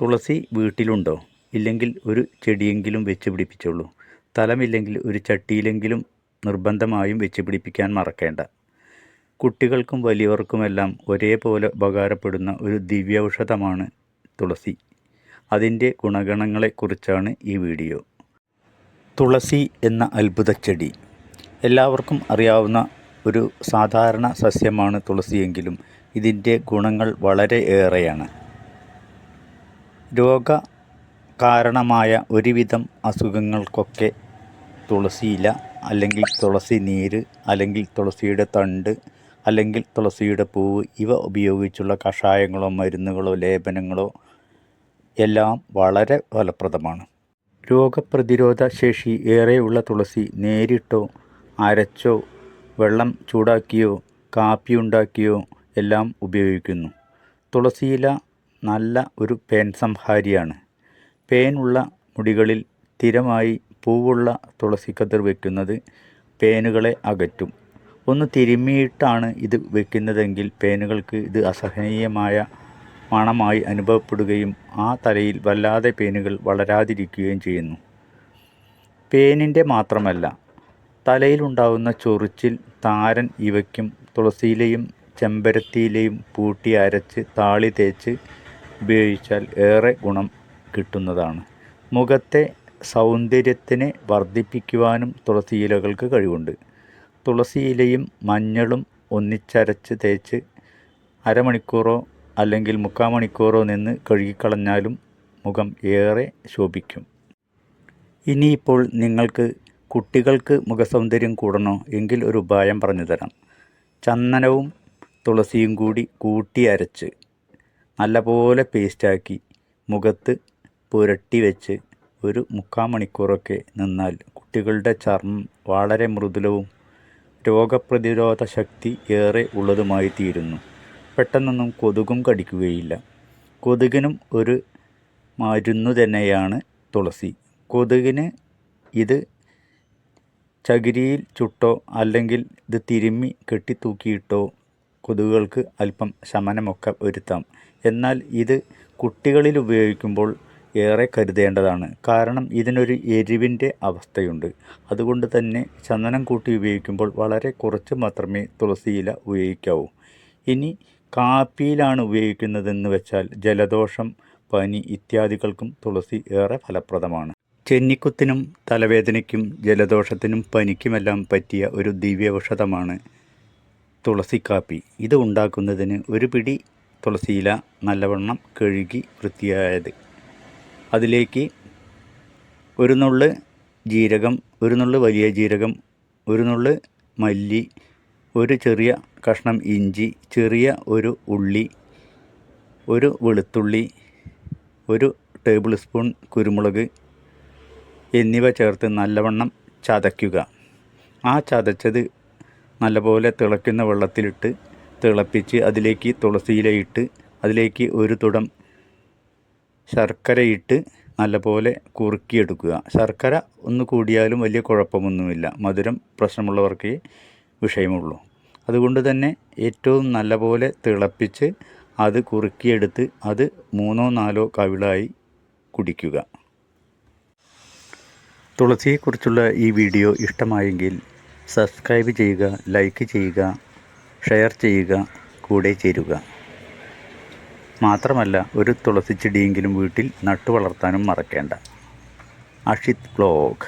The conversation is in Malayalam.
തുളസി വീട്ടിലുണ്ടോ? ഇല്ലെങ്കിൽ ഒരു ചെടിയെങ്കിലും വെച്ച് പിടിപ്പിച്ചോളൂ സ്ഥലമില്ലെങ്കിൽ ഒരു ചട്ടിയിലെങ്കിലും നിർബന്ധമായും വെച്ച് പിടിപ്പിക്കാൻ മറക്കേണ്ട. കുട്ടികൾക്കും വലിയവർക്കുമെല്ലാം ഒരേപോലെ ഉപകാരപ്പെടുന്ന ഒരു ദിവ്യൌഷധമാണ് തുളസി. അതിന്റെ ഗുണഗണങ്ങളെക്കുറിച്ചാണ് ഈ വീഡിയോ. തുളസി എന്ന അത്ഭുതച്ചെടി എല്ലാവർക്കും അറിയാവുന്ന ഒരു സാധാരണ സസ്യമാണ് തുളസിയെങ്കിലും ഇതിന്റെ ഗുണങ്ങൾ വളരെ ഏറെയാണ്. രോഗ കാരണമായ ഒരുവിധം അസുഖങ്ങൾക്കൊക്കെ തുളസിയില അല്ലെങ്കിൽ തുളസി നീര് അല്ലെങ്കിൽ തുളസിയുടെ തണ്ട് അല്ലെങ്കിൽ തുളസിയുടെ പൂവ് ഇവ ഉപയോഗിച്ചുള്ള കഷായങ്ങളോ മരുന്നുകളോ ലേപനങ്ങളോ എല്ലാം വളരെ ഫലപ്രദമാണ്. രോഗപ്രതിരോധ ശേഷി ഏറെയുള്ള തുളസി നേരിട്ടോ അരച്ചോ വെള്ളം ചൂടാക്കിയോ കാപ്പി ഉണ്ടാക്കിയോ എല്ലാം ഉപയോഗിക്കുന്നു. തുളസിയില നല്ല ഒരു പേൻ സംഹാരിയാണ്. പേനുള്ള മുടികളിൽ സ്ഥിരമായി പൂവുള്ള തുളസിക്കതിർ വയ്ക്കുന്നത് പേനുകളെ അകറ്റും. ഒന്ന് തിരുമ്മിയിട്ടാണ് ഇത് വെക്കുന്നതെങ്കിൽ പേനുകൾക്ക് ഇത് അസഹനീയമായ മണമായി അനുഭവപ്പെടുകയും ആ തലയിൽ വല്ലാതെ പേനുകൾ വളരാതിരിക്കുകയും ചെയ്യുന്നു. പേനിന്റെ മാത്രമല്ല തലയിലുണ്ടാവുന്ന ചൊറിച്ചിൽ താരൻ ഇവയ്ക്കും തുളസിയിലെയും ചെമ്പരത്തിയിലെയും പൂട്ടി അരച്ച് താളി തേച്ച് ഉപയോഗിച്ചാൽ ഏറെ ഗുണം കിട്ടുന്നതാണ്. മുഖത്തെ സൗന്ദര്യത്തിനെ വർദ്ധിപ്പിക്കുവാനും തുളസിയിലകൾക്ക് കഴിവുണ്ട്. തുളസിയിലയും മഞ്ഞളും ഒന്നിച്ചരച്ച് തേച്ച് അരമണിക്കൂറോ അല്ലെങ്കിൽ മുക്കാൽ മണിക്കൂറോ നിന്ന് കഴുകിക്കളഞ്ഞാലും മുഖം ഏറെ ശോഭിക്കും. ഇനിയിപ്പോൾ നിങ്ങൾക്ക് കുട്ടികൾക്ക് മുഖസൗന്ദര്യം കൂടണോ എങ്കിൽ ഒരു ഉപായം പറഞ്ഞു തരാം. ചന്ദനവും തുളസിയും കൂടി കൂട്ടി അരച്ച് നല്ലപോലെ പേസ്റ്റാക്കി മുഖത്ത് പുരട്ടി വെച്ച് ഒരു മുക്കാൽ മണിക്കൂറൊക്കെ നിന്നാൽ കുട്ടികളുടെ ചർമ്മം വളരെ മൃദുലവും രോഗപ്രതിരോധ ശക്തി ഏറെ ഉള്ളതുമായി തീരുന്നു പെട്ടെന്നൊന്നും കൊതുകും കടിക്കുകയില്ല. കൊതുകിനും ഒരു മരുന്നു തന്നെയാണ് തുളസി. കൊതുകിന് ഇത് ചകിരിയിൽ ചുട്ടോ അല്ലെങ്കിൽ ഇത് തിരുമ്മി കെട്ടിത്തൂക്കിയിട്ടോ കൊതുകുകൾക്ക് അല്പം ശമനമൊക്കെ വരുത്താം. എന്നാൽ ഇത് കുട്ടികളിൽ ഉപയോഗിക്കുമ്പോൾ ഏറെ കരുതേണ്ടതാണ്. കാരണം ഇതിനൊരു എരിവിന്റെ അവസ്ഥയുണ്ട്. അതുകൊണ്ട് തന്നെ ചന്ദനം കൂട്ടി ഉപയോഗിക്കുമ്പോൾ വളരെ കുറച്ച് മാത്രമേ തുളസിയില ഉപയോഗിക്കാവൂ. ഇനി കാപ്പിയിലാണ് ഉപയോഗിക്കുന്നതെന്ന് വെച്ചാൽ ജലദോഷം പനി ഇത്യാദികൾക്കും തുളസി ഏറെ ഫലപ്രദമാണ്. ചെന്നിക്കുത്തിനും തലവേദനയ്ക്കും ജലദോഷത്തിനും പനിക്കുമെല്ലാം പറ്റിയ ഒരു ദിവ്യൌഷധമാണ് തുളസിക്കാപ്പി. ഇത് ഉണ്ടാക്കുന്നതിന് ഒരു പിടി തുളസിയില നല്ലവണ്ണം കഴുകി വൃത്തിയായത്. അതിലേക്ക് ഒരു നുള്ള് ജീരകം ഒരു നുള്ള് വലിയ ജീരകം ഒരു നുള്ള് മല്ലി ഒരു ചെറിയ കഷ്ണം ഇഞ്ചി ചെറിയ ഒരു ഉള്ളി ഒരു വെളുത്തുള്ളി ഒരു ടേബിൾ സ്പൂൺ കുരുമുളക് എന്നിവ ചേർത്ത് നല്ലവണ്ണം ചതയ്ക്കുക. ആ ചതച്ചത് നല്ലപോലെ തിളയ്ക്കുന്ന വെള്ളത്തിലിട്ട് തിളപ്പിച്ച് അതിലേക്ക് തുളസിയിലയിട്ട് അതിലേക്ക് ഒരു തുടം ശർക്കരയിട്ട് നല്ലപോലെ കുറുക്കിയെടുക്കുക. ശർക്കര ഒന്ന് കൂടിയാലും വലിയ കുഴപ്പമൊന്നുമില്ല. മധുരം പ്രശ്നമുള്ളവർക്ക് വിഷയമുള്ളൂ. അതുകൊണ്ട് തന്നെ ഏറ്റവും നല്ലപോലെ തിളപ്പിച്ച് അത് കുറുക്കിയെടുത്ത് അത് മൂന്നോ നാലോ കവിളായി കുടിക്കുക. തുളസിയെക്കുറിച്ചുള്ള ഈ വീഡിയോ ഇഷ്ടമായെങ്കിൽ സബ്സ്ക്രൈബ് ചെയ്യുക ലൈക്ക് ചെയ്യുക ഷെയർ ചെയ്യുക കൂടെ ചേരുക. മാത്രമല്ല ഒരു തുളസി ചെടിയെങ്കിലും വീട്ടിൽ നട്ടു വളർത്താനും മറക്കേണ്ട. അഷിത് ബ്ലോഗ്